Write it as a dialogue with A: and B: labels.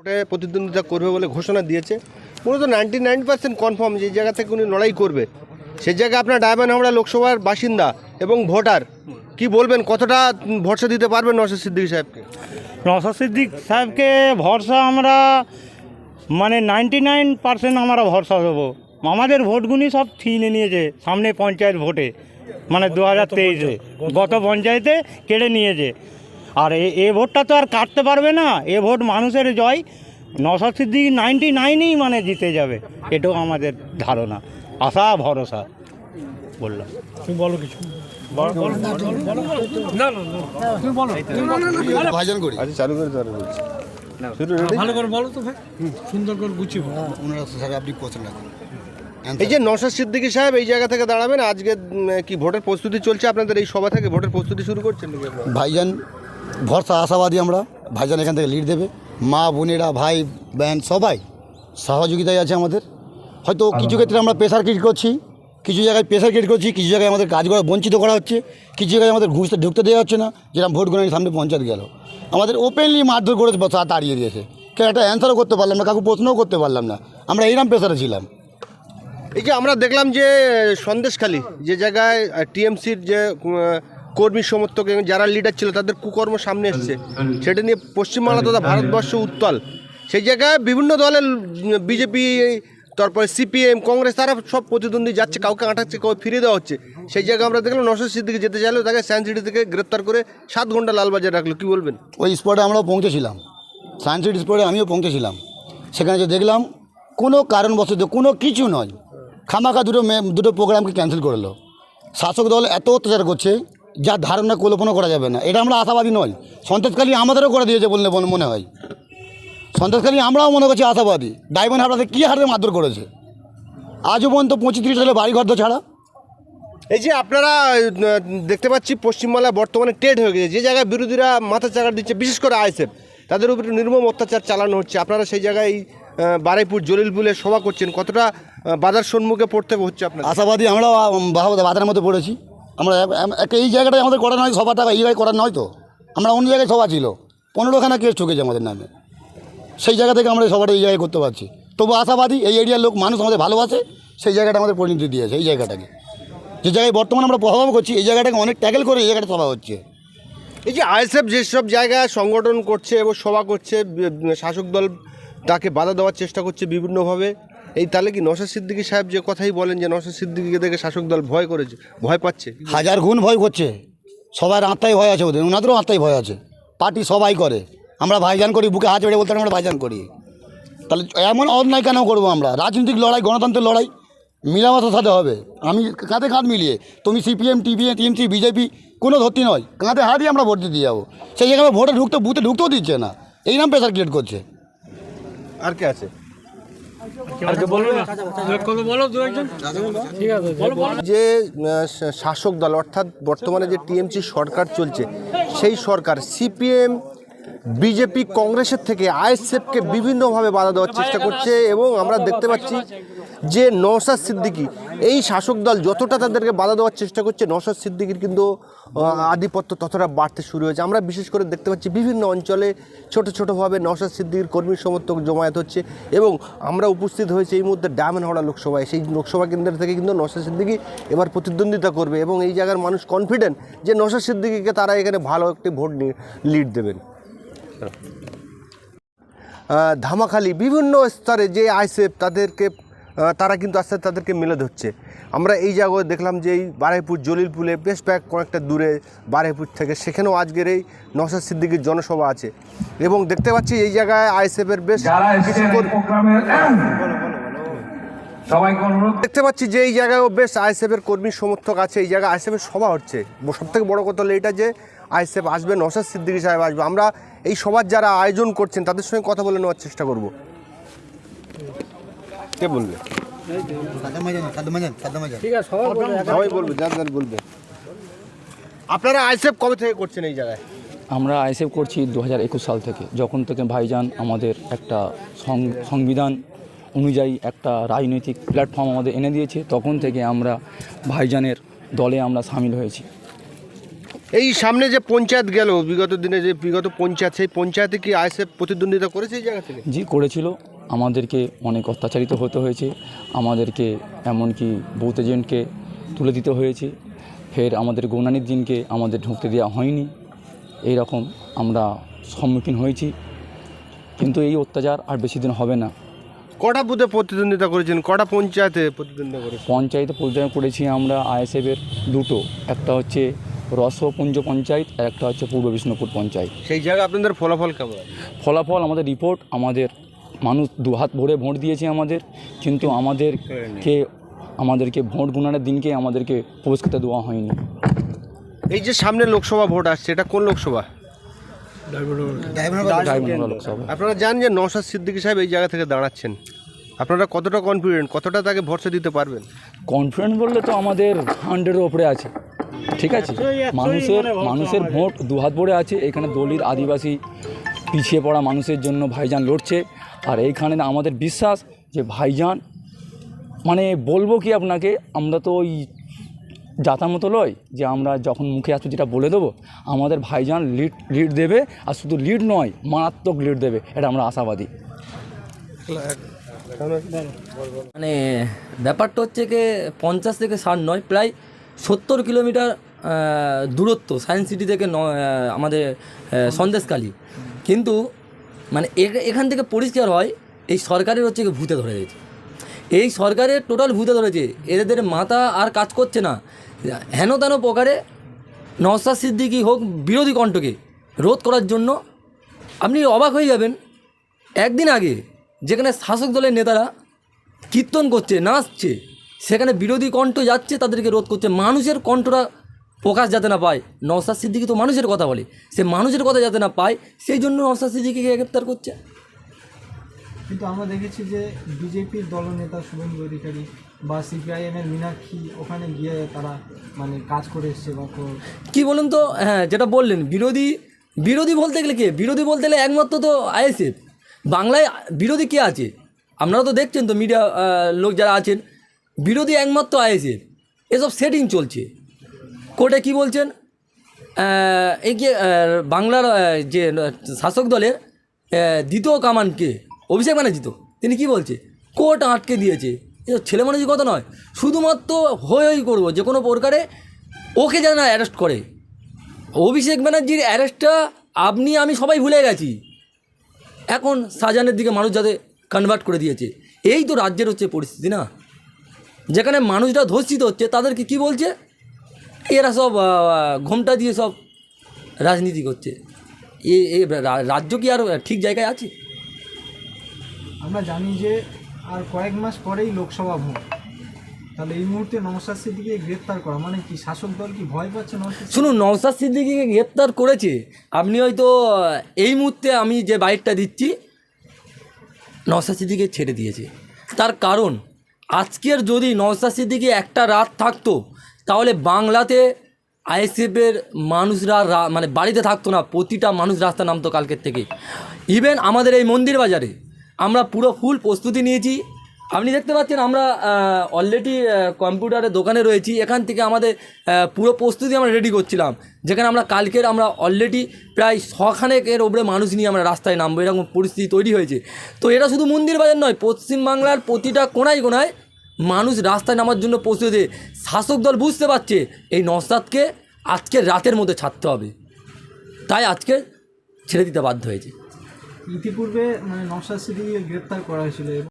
A: ভোটে প্রতিদ্বন্দ্বিতা করবে বলে ঘোষণা দিয়েছে মূলত নাইনটি নাইন পার্সেন্ট কনফার্ম যে জায়গা থেকে উনি লড়াই করবে। সেই জায়গায় আপনার ডায়মন্ড হাওড়া লোকসভার বাসিন্দা এবং ভোটার। কি বলবেন কতটা ভরসা দিতে পারবেন নসর সিদ্দিক সাহেবকে?
B: নসর সিদ্দিক সাহেবকে ভরসা আমরা মানে নাইনটি নাইন পার্সেন্ট আমরা ভরসা দেবো। আমাদের ভোটগুলি সব ছিনে নিয়েছে সামনে পঞ্চায়েত ভোটে মানে দু হাজার তেইশে। গত পঞ্চায়েতে কেড়ে নিয়েছে। আর এ এ ভোটটা তো আর কাটতে পারবে না। এ ভোট মানুষের জয়। নসর সিদ্দিক নাইনটি নাইনেই মানে জিতে যাবে। এটাও আমাদের ধারণা। আশা ভরসা। বললাম।
C: ভাইজান করি।
A: আচ্ছা চালু করে চালু বলছি
D: ভালো করে বলো তো ভাই। সুন্দর করে গুছিয়ে
C: ওনারা স্যার আপনি কোশ্চেন রাখুন
A: এই যে নসর সিদ্দিকী সাহেব এই জায়গা থেকে দাঁড়াবেন। আজকে কি ভোটের প্রস্তুতি চলছে? আপনাদের এই সভা থেকে ভোটের প্রস্তুতি শুরু করছেন
C: ভাইজান ভরসা আশাবাদী আমরা। ভাইজান এখান থেকে লিড দেবে। মা বোনেরা ভাই ব্যান সবাই সহযোগিতায় আছে আমাদের। হয়তো কিছু ক্ষেত্রে আমরা প্রেশার ক্রিয়েট করছি কিছু জায়গায় প্রেশার ক্রিয়েট করছি কিছু জায়গায় আমাদের কাজ করা বঞ্চিত করা হচ্ছে কিছু জায়গায় আমাদের ঘুষতে ঢুকতে দেওয়া হচ্ছে না যেরকম ভোট গণনার সামনে পঞ্চায়েত গেল। আমাদের ওপেনলি মারধর করে তাড়িয়ে দিয়েছে। কেন একটা অ্যান্সারও করতে পারলাম না কাকু প্রশ্নও করতে পারলাম না। আমরা এইরকম প্রেশারে ছিলাম।
A: এই যে আমরা দেখলাম যে সন্দেশখালী যে জায়গায় টিএমসির যে কর্মী সমর্থক এবং যারা লিডার ছিল তাদের কুকর্ম সামনে এসছে। সেটা নিয়ে পশ্চিমবাংলা তথা ভারতবর্ষ উত্তাল। সেই জায়গায় বিভিন্ন দলের বিজেপি তারপরে সিপিএম কংগ্রেস তারা সব প্রতিদ্বন্দ্বী যাচ্ছে, কাউকে আটাচ্ছে, কাউকে ফিরিয়ে দেওয়া হচ্ছে। সেই জায়গায় আমরা দেখলাম নশো সিদ্দিকে যেতে চাইলেও তাকে সায়েন্স সিটি থেকে গ্রেপ্তার করে সাত ঘণ্টা লালবাজার রাখল। কী বলবেন?
C: ওই স্পটে আমরাও পৌঁছেছিলাম। সায়েন্স সিটি স্পটে আমিও পৌঁছেছিলাম। সেখানে যে দেখলাম, কোনো কারণবশত কোনো কিছু নয়, খামাখা দুটো দুটো প্রোগ্রামকে ক্যান্সেল করল। শাসক দল এত অত্যাচার করছে যা ধারণা কল্পনা করা যাবে না। এটা আমরা আশাবাদী নয়। সন্ত্রাসকালী আমাদেরও করে দিয়েছে বললে মনে- হয়। সন্ত্রাসকালী আমরাও মনে করছি আশাবাদী। ডায়মন্ড হাবড়াতে কী হারে মারধর করেছে? আজও পর্যন্ত পঁচিশ তিরিশ সালে বাড়িঘর তো ছাড়া।
A: এই যে আপনারা দেখতে পাচ্ছি পশ্চিমবাংলা বর্তমানে টেড হয়ে গেছে। যে জায়গায় বিরোধীরা মাথা চাকা দিচ্ছে বিশেষ করে আইসেফ তাদের উপরে নির্মম অত্যাচার চালানো হচ্ছে। আপনারা সেই জায়গায় বারাইপুর জলিলপুলে সভা করছেন। কতটা বাধার সম্মুখে পড়তে হচ্ছে আপনার
C: আশাবাদী আমরাও বাধার মধ্যে পড়েছি। আমরা এক- এক- একটা এই জায়গাটায় আমাদের করা নয় সভা টাকা এই জায়গায় করা নয় তো। আমরা অন্য জায়গায় সভা ছিল, পনেরোখানা কেস ঠুকেছে আমাদের নামে। সেই জায়গা থেকে আমরা সভাটা এই জায়গায় করতে পারছি। তবু আশাবাদী এই এরিয়ার লোক, মানুষ আমাদের ভালোবাসে, সেই জায়গাটা আমাদের পরিণতি দিয়েছে, এই জায়গাটাকে। যে জায়গায় বর্তমানে আমরা প্রভাব করছি, এই জায়গাটাকে অনেক ট্যাকেল করে এই জায়গাটা সভা হচ্ছে।
A: এই যে আইএসএফ যেসব জায়গায় সংগঠন করছে এবং সভা করছে, শাসক দল তাকে বাধা দেওয়ার চেষ্টা করছে বিভিন্নভাবে এই তাহলে কি নশা সিদ্দিকী সাহেব যে কথাই বলেন যে নশা সিদ্দিকীকে দেখে শাসক দল ভয় করেছে ভয় পাচ্ছে?
C: হাজার গুণ ভয় করছে। সবার আত্মাই ভয় আছে ওদের ওনাদেরও আত্মাই ভয় আছে। পার্টি সবাই করে। আমরা ভাইজান করি বুকে হাত বেড়ে বলতে আমরা ভাইজান করি। তাহলে এমন অন্যায় কেন করব আমরা? রাজনৈতিক লড়াই গণতন্ত্রের লড়াই মিলামাতার সাথে হবে। আমি কাঁধে কাঁধ মিলিয়ে তুমি সিপিএম টিপিএম টিএমসি বিজেপি কোনো ধরতি নয় কাঁধে হাতই আমরা ভোট দিতে যাব। সেই জায়গায় ভোটে ঢুকতে বুথে ঢুকতেও দিচ্ছে না। এই নাম প্রেশার ক্রিয়েট করছে।
A: আর কে আছে? যে শাসক দল, অর্থাৎ বর্তমানে যে টিএমসি সরকার চলছে, সেই সরকার সিপিএম, বিজেপি, কংগ্রেসের থেকে আইএসএফকে বিভিন্নভাবে বাধা দেওয়ার চেষ্টা করছে এবং আমরা দেখতে পাচ্ছি যে নৌসাদ সিদ্দিকী এই শাসক দল যতটা তাদেরকে বাধা দেওয়ার চেষ্টা করছে, নওশাদ সিদ্দিকীর কিন্তু আধিপত্য ততটা বাড়তে শুরু হয়েছে। আমরা বিশেষ করে দেখতে পাচ্ছি বিভিন্ন অঞ্চলে ছোট ছোটোভাবে নওশাদ সিদ্দিকীর কর্মী সমর্থক জমায়েত হচ্ছে এবং আমরা উপস্থিত হয়েছি এই মুহূর্তে ডায়মন্ড হাওড়া লোকসভায়। সেই লোকসভা কেন্দ্র থেকে কিন্তু নওশাদ সিদ্দিকী এবার প্রতিদ্বন্দ্বিতা করবে এবং এই জায়গার মানুষ কনফিডেন্ট যে নওশাদ সিদ্দিকিকে তারা এখানে ভালো একটি ভোট লিড দেবেন। ধামাখালি, বিভিন্ন স্তরে যে আইসেফ তাদেরকে তারা কিন্তু আস্তে আস্তে তাদেরকে মেলে ধরছে। আমরা এই জায়গায় দেখলাম যে এই বারাইপুর জলিলপুলে বেশ কয়েক কয়েকটা দূরে বারাইপুর থেকে সেখানেও আজকের এই নসাদ সিদ্দিকির জনসভা আছে। এবং দেখতে পাচ্ছি এই জায়গায় আইসেফের বেশ দেখতে পাচ্ছি যে এই জায়গায়ও বেশ আইসেফের কর্মী সমর্থক আছে এই জায়গায় আইসেফের সভা হচ্ছে। সব থেকে বড় কথা হলো এটা যে আইএসএফ আসবে নসাদ সিদ্দিকি সাহেব আসবে। আমরা এই সভার যারা আয়োজন করছেন তাদের সঙ্গে কথা বলে নেওয়ার চেষ্টা করব। কে বলবে?
D: সবাই
A: বলবে যার যার বলবে। আপনারা আইসেফ কবে থেকে করছেন এই জায়গায়?
E: আমরা আইসেফ করছি দু হাজার একুশ সাল থেকে। যখন থেকে ভাইজান আমাদের একটা সংবিধান অনুযায়ী একটা রাজনৈতিক প্ল্যাটফর্ম আমাদের এনে দিয়েছে তখন থেকে আমরা ভাইজানের দলে আমরা সামিল হয়েছি।
A: এই সামনে যে পঞ্চায়েত গেল বিগত দিনে যে বিগত পঞ্চায়েত সেই পঞ্চায়েতে কি আইএসএফ প্রতিদ্বন্দ্বিতা করেছে এই জায়গা থেকে?
E: জি করেছিল। আমাদেরকে অনেক অত্যাচারিত হতে হয়েছে আমাদেরকে এমনকি বুথ এজেন্টকে তুলে দিতে হয়েছে। ফের আমাদের গৌনানির দিনকে আমাদের ঢুকতে দেওয়া হয়নি। এই রকম আমরা সম্মুখীন হয়েছি। কিন্তু এই অত্যাচার আর বেশি দিন হবে না।
A: কটা বুথে প্রতিদ্বন্দ্বিতা করেছেন? কটা পঞ্চায়েতে প্রতিদ্বন্দ্বিতা করেছেন?
E: পঞ্চায়েতে পরিচালনা করেছি আমরা আইএসএফের দুটো। একটা হচ্ছে রসপুঞ্জ পঞ্চায়েত আর একটা হচ্ছে পূর্ব বিষ্ণুপুর পঞ্চায়েত।
A: সেই জায়গায় আপনাদের ফলাফল কেমন?
E: ফলাফল আমাদের রিপোর্ট আমাদের মানুষ দু হাত ভরে ভোট দিয়েছে আমাদের কিন্তু আমাদেরকে আমাদেরকে ভোট গুণানোর দিনকে আমাদেরকে প্রবেশ করতে দেওয়া হয়নি।
A: এই যে সামনে লোকসভা ভোট আসছে এটা কোন লোকসভা? আপনারা জানেন যে নওশাদ সিদ্দিকী সাহেব এই জায়গা থেকে দাঁড়াচ্ছেন। আপনারা কতটা কনফিডেন্ট কতটা তাকে ভরসা দিতে পারবেন?
E: কনফিডেন্ট বললে তো আমাদের হান্ড্রেডের ওপরে আছে। ঠিক আছে? মানুষের মানুষের ভোট দু হাত ভরে আছে এখানে দলিত আদিবাসী পিছিয়ে পড়া মানুষের জন্য ভাইজান লড়ছে। আর এইখানে আমাদের বিশ্বাস যে ভাইজান মানে বলব কি আপনাকে, আমরা তো ওই যাতার মতো লয় যে আমরা যখন মুখে আসব যেটা বলে দেবো, আমাদের ভাইজান লিড লিড দেবে আর শুধু লিড নয়, মারাত্মক লিড দেবে, এটা আমরা আশাবাদী।
F: মানে ব্যাপারটা হচ্ছে কি, পঞ্চাশ থেকে ষাট নয়, প্রায় সত্তর কিলোমিটার দূরত্ব, সায়েন্স সিটি থেকে আমাদের সন্দেশকালী কিন্তু মানে এখান থেকে পরিষ্কার হয়, এই সরকারের হচ্ছে ভূতে ধরে গেছে এই সরকারের টোটাল ভূতে ধরেছে এদের মাথা আর কাজ করছে না। হেন তেন প্রকারে নওসাদ সিদ্দিকি হোক বিরোধী কণ্ঠকে রোধ করার জন্য আপনি অবাক হয়ে যাবেন, একদিন আগে যেখানে শাসক দলের নেতারা কীর্তন করছে, নাচছে, সেখানে বিরোধী কণ্ঠ যাচ্ছে, তাদেরকে রোধ করছে। মানুষের কণ্ঠটা প্রকাশ যাতে না পায় নওসাদ সিদ্দিকি তো মানুষের কথা বলে। সে মানুষের কথা যাতে না পায় সেই জন্য নওসাদ সিদ্দিকিকে গ্রেপ্তার করছে।
G: কিন্তু আমরা দেখেছি যে বিজেপির দলনেতা শুভেন্দু অধিকারী বা সিপিআইএমের মীনাক্ষী ওখানে গিয়ে তারা মানে কাজ করে এসছে বা কো-
F: বলুন তো? হ্যাঁ যেটা বললেন বিরোধী বিরোধী বলতে গেলে কে? বিরোধী বলতে গেলে একমাত্র তো আইএসএফ। বাংলায় বিরোধী কে আছে? আপনারা তো দেখছেন তো মিডিয়া লোক যারা আছেন বিরোধী একমাত্র আইএসএফ। এসব সেটিং চলছে। কোর্টে কি বলছেন? এই যে বাংলার যে শাসক দলের দ্বিতীয় কামানকে, অভিষেক ব্যানার্জি তো, তিনি কি বলছে? কোর্ট আটকে দিয়েছে। ছেলে মানুষের কথা নয়, শুধুমাত্র হই হই করব, যে কোনো প্রকারে ওকে যেন অ্যারেস্ট করে। অভিষেক ব্যানার্জির অ্যারেস্টটা আপনি, আমি সবাই ভুলে গেছি। এখন সাজানের দিকে মানুষ যাতে কনভার্ট করে দিয়েছে। এই তো রাজ্যের হচ্ছে পরিস্থিতি না? যেখানে মানুষরা ধর্ষিত হচ্ছে, তাদেরকে কি বলছে? এরা সব ঘোমটা দিয়ে সব রাজনীতি করছে। এ এ রাজ্য কি আর ঠিক জায়গায় আছে?
G: আমরা জানি যে আর কয়েক মাস পরেই লোকসভা ভোট। তাহলে এই মুহূর্তে নমস্কার সিদ্দিকে গ্রেপ্তার করা মানে কি শাসক দল কি ভয় পাচ্ছে নওশাদ
F: শুনুন নওসাদ সিদ্দিকিকে গ্রেপ্তার করেছে। আপনি হয়তো এই মুহূর্তে আমি যে বাইকটা দিচ্ছি নওসাদ সিদ্দিকে ছেড়ে দিয়েছে। তার কারণ আজকের যদি নওসাদ সিদ্দিকি একটা রাত থাকতো তাহলে বাংলাতে আইএসএফের মানুষরা মানে বাড়িতে থাকতো না, প্রতিটা মানুষ রাস্তা নামতো কালকের থেকে। ইভেন আমাদের এই মন্দির বাজারে আমরা পুরো ফুল প্রস্তুতি নিয়েছি। আপনি দেখতে পাচ্ছেন আমরা অলরেডি কম্পিউটারের দোকানে রয়েছি। এখান থেকে আমাদের পুরো প্রস্তুতি আমরা রেডি করছিলাম। যেখানে আমরা কালকের আমরা অলরেডি প্রায় শখানেকের ওপরে মানুষ নিয়ে আমরা রাস্তায় নামবো। এরকম পরিস্থিতি তৈরি হয়েছে। তো এটা শুধু মন্দির বাজার নয়, পশ্চিমবাংলার প্রতিটা কোনায় কোনায় মানুষ রাস্তায় নামার জন্য পৌঁছেছে শাসক দল বুঝতে পারছে এই নসাদকে আজকে রাতের মধ্যে ছাড়তে হবে। তাই আজকে ছেড়ে দিতে বাধ্য হয়েছে।
G: ইতিপূর্বে মানে নসাদ সিদ্দিকে গ্রেপ্তার করা হয়েছিল।